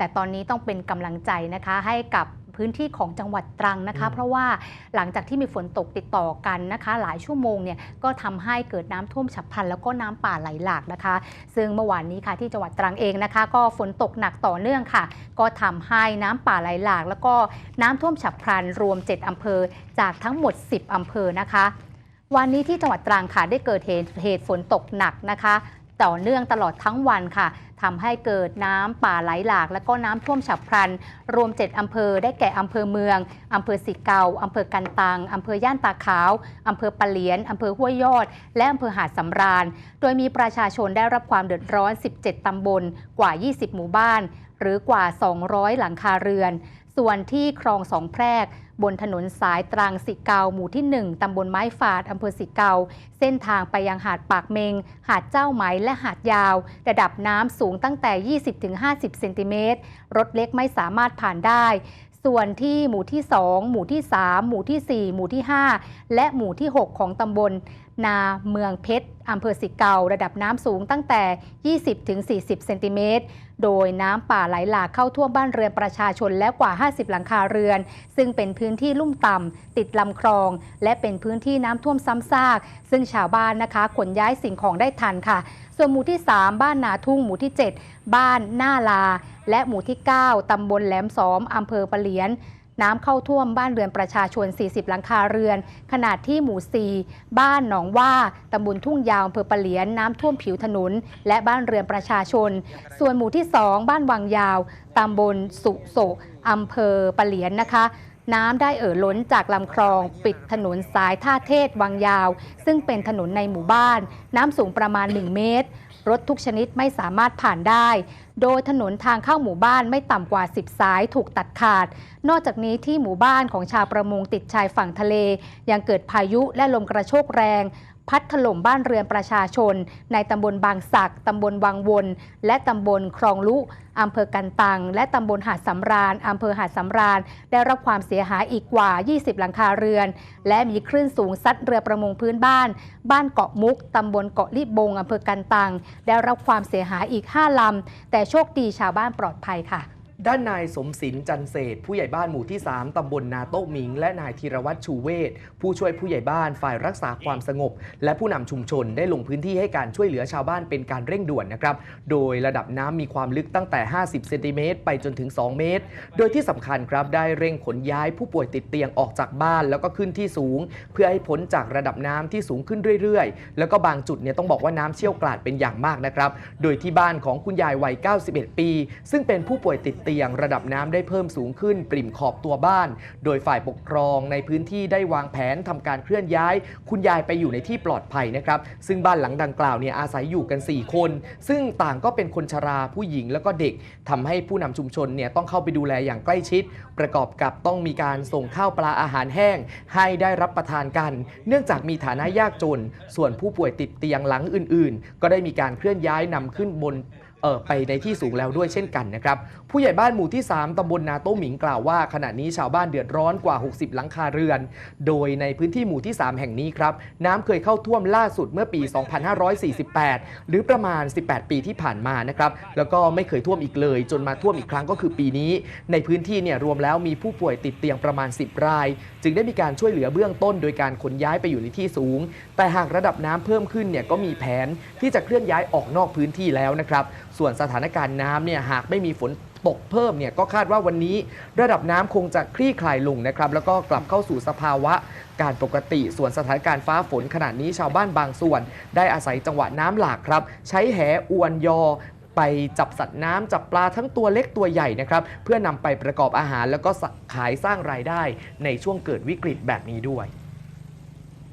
แต่ตอนนี้ต้องเป็นกำลังใจนะคะให้กับพื้นที่ของจังหวัดตรังนะคะอืมเพราะว่าหลังจากที่มีฝนตกติดต่อกันนะคะ หลายชั่วโมงเนี่ยก็ทำให้เกิดน้ำท่วมฉับพลันแล้วก็น้ำป่าไหลหลากนะคะ ซึ่งเมื่อวานนี้ค่ะที่จังหวัดตรังเองนะคะ ก็ฝนตกหนักต่อเนื่องค่ะ ก็ทำให้น้ำป่าไหลหลาก แล้วก็น้ำท่วมฉับพลันรวม 7อำเภอจากทั้งหมด 10อำเภอนะคะ วันนี้ที่จังหวัดตรังค่ะได้เกิดเหตุเหตุฝนตกหนักนะคะ ต่อเนื่องตลอดทั้งวันค่ะทำให้เกิดน้ำป่าไหลหลาก และก็น้ำท่วมฉับพลัน รวม 7อำเภอได้แก่อำเภอเมืองอำเภอสิเกาอำเภอกันตังอำเภอย่านตาขาวอำเภอปะเหลียนอำเภอห้วยยอด และอำเภอหาดสำราญ โดยมีประชาชนได้รับความเดือดร้อน 17 ตำบลกว่า 20 หมู่บ้าน หรือกว่า 200 หลังคาเรือน ส่วนที่คลองสองแพรก บนถนนสายตรังสิเกาหมู่ที่ 1 ตำบลไม้ฝาด อำเภอสิเกา เส้นทางไปยังหาดปากเมง หาดเจ้าไหม และหาดยาว ระดับน้ำสูงตั้งแต่ 20-50 เซนติเมตร รถเล็กไม่สามารถผ่านได้ ส่วนที่หมู่ที่ 2 หมู่ที่ 3 หมู่ที่ 4 หมู่ที่ 5 และหมู่ที่ 6 ของตำบล นาเมืองเพชรอำเภอสิเการะดับน้ำสูงตั้งแต่ 20-40 เซนติเมตร โดยน้ำป่าไหลหลากเข้าท่วมบ้านเรือนประชาชนแล้วกว่า 50 หลังคาเรือน ซึ่งเป็นพื้นที่ลุ่มต่ำติดลำคลอง และเป็นพื้นที่น้ำท่วมซ้ำซาก ซึ่งชาวบ้านนะคะขนย้ายสิ่งของได้ทันค่ะ ส่วนหมู่ที่ 3 บ้านนาทุ่งหมู่ที่ 7 บ้านหน้าลา และหมู่ที่ 9ตำบลแหลมซ้อมอำเภอปะเหลียน น้ำเข้าท่วมบ้านเรือนประชาชน 40 หลังคาเรือน ขนาดที่หมู่ 4 บ้านหนองว่าตำบลทุ่งยาวอำเภอปะเหลียนน้ำท่วมผิวถนน และบ้านเรือนประชาชน ส่วนหมู่ที่ 2 บ้านวังยาวตำบลสุโสอำเภอปะเหลียนนะคะน้ำได้เอ่อล้นจากลำคลอง ปิดถนนสายท่าเทศวังยาว ซึ่งเป็นถนนในหมู่บ้าน น้ำสูงประมาณ 1 เมตร รถทุกชนิดไม่สามารถผ่านได้ โดยถนนทางเข้าหมู่บ้านไม่ต่ำกว่า 10 สายถูกตัดขาด นอกจากนี้ที่หมู่บ้านของชาวประมงติดชายฝั่งทะเล ยังเกิดพายุและลมกระโชกแรง พัดถล่มบ้านเรือนประชาชน ในตำบลบางสักตำบลวังวน และตำบลคลองลุอำเภอกันตัง และตำบลหาดสำราญอำเภอหาดสำราญ ได้รับความเสียหายอีกกว่า 20 หลังคาเรือน และมีคลื่นสูงซัดเรือประมงพื้นบ้าน บ้านเกาะมุกตำบลเกาะลิบงอำเภอกันตัง ได้รับความเสียหายอีก 5 ลำ แต่โชคดีชาวบ้านปลอดภัยค่ะ ด้านนายสมศินจันเศษ ผู้ใหญ่บ้านหมู่ที่ 3 ตำบลนาโต้หมิง และนายธีรวัตรชูเวศผู้ช่วยผู้ใหญ่บ้านฝ่ายรักษาความสงบ และผู้นำชุมชนได้ลงพื้นที่ให้การช่วยเหลือชาวบ้านเป็นการเร่งด่วนนะครับ โดยระดับน้ำมีความลึกตั้งแต่ 50 เซนติเมตรไปจนถึง 2 เมตร โดยที่สำคัญครับได้เร่งขนย้ายผู้ป่วยติดเตียงออกจากบ้าน แล้วก็ขึ้นที่สูง เพื่อให้พ้นจากระดับน้ำที่สูงขึ้นเรื่อยๆ แล้วก็บางจุดเนี่ยต้องบอกว่าน้ำเชี่ยวกราดเป็นอย่างมากนะครับ โดยที่บ้านของคุณยายวัย 91 ปี ซึ่งเป็นผู้ป่วยติดเตียงระดับน้ำได้เพิ่มสูงขึ้นปริ่มขอบตัวบ้าน โดยฝ่ายปกครองในพื้นที่ได้วางแผนทำการเคลื่อนย้าย คุณยายไปอยู่ในที่ปลอดภัยนะครับ ซึ่งบ้านหลังดังกล่าวเนี่ยอาศัยอยู่กัน 4 คน ซึ่งต่างก็เป็นคนชราผู้หญิงแล้วก็เด็กทำให้ผู้นำชุมชนเนี่ยต้องเข้าไปดูแลอย่างใกล้ชิด ประกอบกับต้องมีการส่งข้าวปลาอาหารแห้ง ให้ได้รับประทานกัน เนื่องจากมีฐานะยากจน ส่วนผู้ป่วยติดเตียงหลังอื่น ๆ ก็ได้มีการเคลื่อนย้ายนำขึ้นบน เออไปในที่สูงแล้วด้วยเช่นกันนะครับ ผู้ใหญ่บ้านหมู่ที่ 3ตำบลนาโต้หมิงกล่าวว่า ขณะนี้ชาวบ้านเดือดร้อนกว่า 60 หลังคาเรือน โดยในพื้นที่หมู่ที่ 3 แห่งนี้ครับ น้ำเคยเข้าท่วมล่าสุดเมื่อปี 2548 หรือประมาณ 18 ปีที่ผ่านมานะครับ แล้วก็ไม่เคยท่วมอีกเลย จนมาท่วมอีกครั้งก็คือปีนี้ ในพื้นที่เนี่ยรวมแล้วมีผู้ป่วยติดเตียงประมาณ 10 ราย จึงได้มีการช่วยเหลือเบื้องต้น โดยการขนย้ายไปอยู่ในที่สูง แต่หากระดับน้ำเพิ่มขึ้นเนี่ยก็มีแผนที่จะเคลื่อนย้ายออกนอกพื้นที่แล้วนะครับส่วนสถานการณ์น้ำเนี่ยหากไม่มีฝนตกเพิ่มเนี่ยก็คาดว่าวันนี้ระดับน้ำคงจะคลี่คลายลงนะครับ แล้วก็กลับเข้าสู่สภาวะการปกติ ส่วนสถานการณ์ฟ้าฝนขณะนี้ชาวบ้านบางส่วน ได้อาศัยจังหวะน้ำหลากครับ ใช้แหอวนยอไปจับสัตว์น้ำจับปลาทั้งตัวเล็กตัวใหญ่นะครับเพื่อนำไปประกอบอาหารแล้วก็ขายสร้างรายได้ในช่วงเกิดวิกฤตแบบนี้ด้วย